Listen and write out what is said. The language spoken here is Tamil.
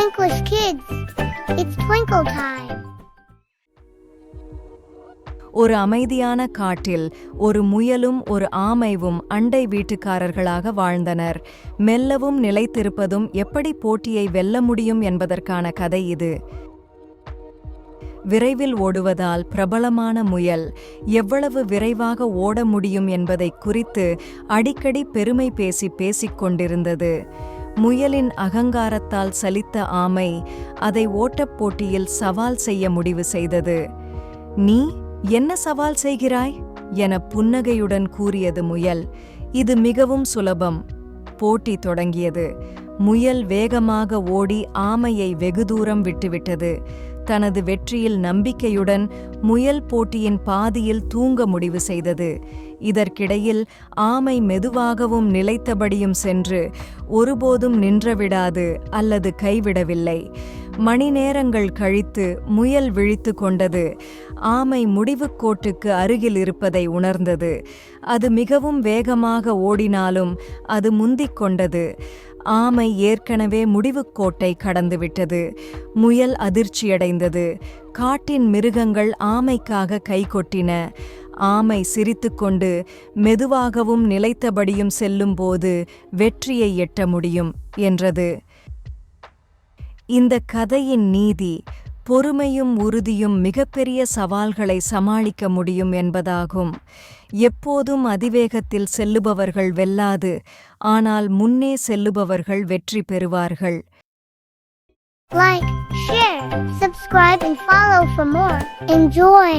Twinklish kids, it's twinkle time. ஒரு அமைதியான காட்டில் ஒரு முயலும் ஒரு ஆமைவும் அண்டை வீட்டுக்காரர்களாக வாழ்ந்தனர். மெல்லவும் நிலைத்திருப்பதும் எப்படி போட்டியை வெல்ல முடியும் என்பதற்கான கதை இது. விரைவில் ஓடுவதால் பிரபலமான முயல் எவ்வளவு விரைவாக ஓட முடியும் என்பதை குறித்து அடிக்கடி பெருமை பேசி பேசிக் கொண்டிருந்தது. முயலின் அகங்காரத்தால் சலித்த ஆமை அதை ஓட்டப் போட்டியில் சவால் செய்ய முடிவு செய்தது. நீ என்ன சவால் செய்கிறாய்? என புன்னகையுடன் கூறியது முயல். இது மிகவும் சுலபம். போட்டி தொடங்கியது. முயல் வேகமாக ஓடி ஆமையை வெகு தூரம் விட்டுவிட்டது. தனது வெற்றியில் நம்பிக்கையுடன் முயல் போட்டியின் பாதியில் தூங்க முடிவு செய்தது. இதற்கிடையில் ஆமை மெதுவாகவும் நிலைத்தபடியும் சென்று ஒருபோதும் நின்றவிடாது அல்லது கைவிடவில்லை. மணி நேரங்கள் கழித்து முயல் விழித்து கொண்டது. ஆமை முடிவுக்கோட்டுக்கு அருகில் இருப்பதை உணர்ந்தது. அது மிகவும் வேகமாக ஓடினாலும் அது முந்திக் கொண்டது. ஆமை ஏற்கனவே முடிவுக்கோட்டை கடந்துவிட்டது. முயல் அதிர்ச்சியடைந்தது. காட்டின் மிருகங்கள் ஆமைக்காக கைகொட்டின. ஆமை சிரித்துக்கொண்டு மெதுவாகவும் நிலைத்தபடியும் செல்லும்போது வெற்றியை எட்ட முடியும் என்றது. இந்த கதையின் நீதி பொறுமையும் உறுதியும் மிகப்பெரிய சவால்களை சமாளிக்க முடியும் என்பதாகும் எப்போதும் அதிவேகத்தில் செல்லுபவர்கள் வெல்லாது ஆனால் முன்னே செல்லுபவர்கள் வெற்றி பெறுவார்கள் Like, share, subscribe, and follow for more. Enjoy!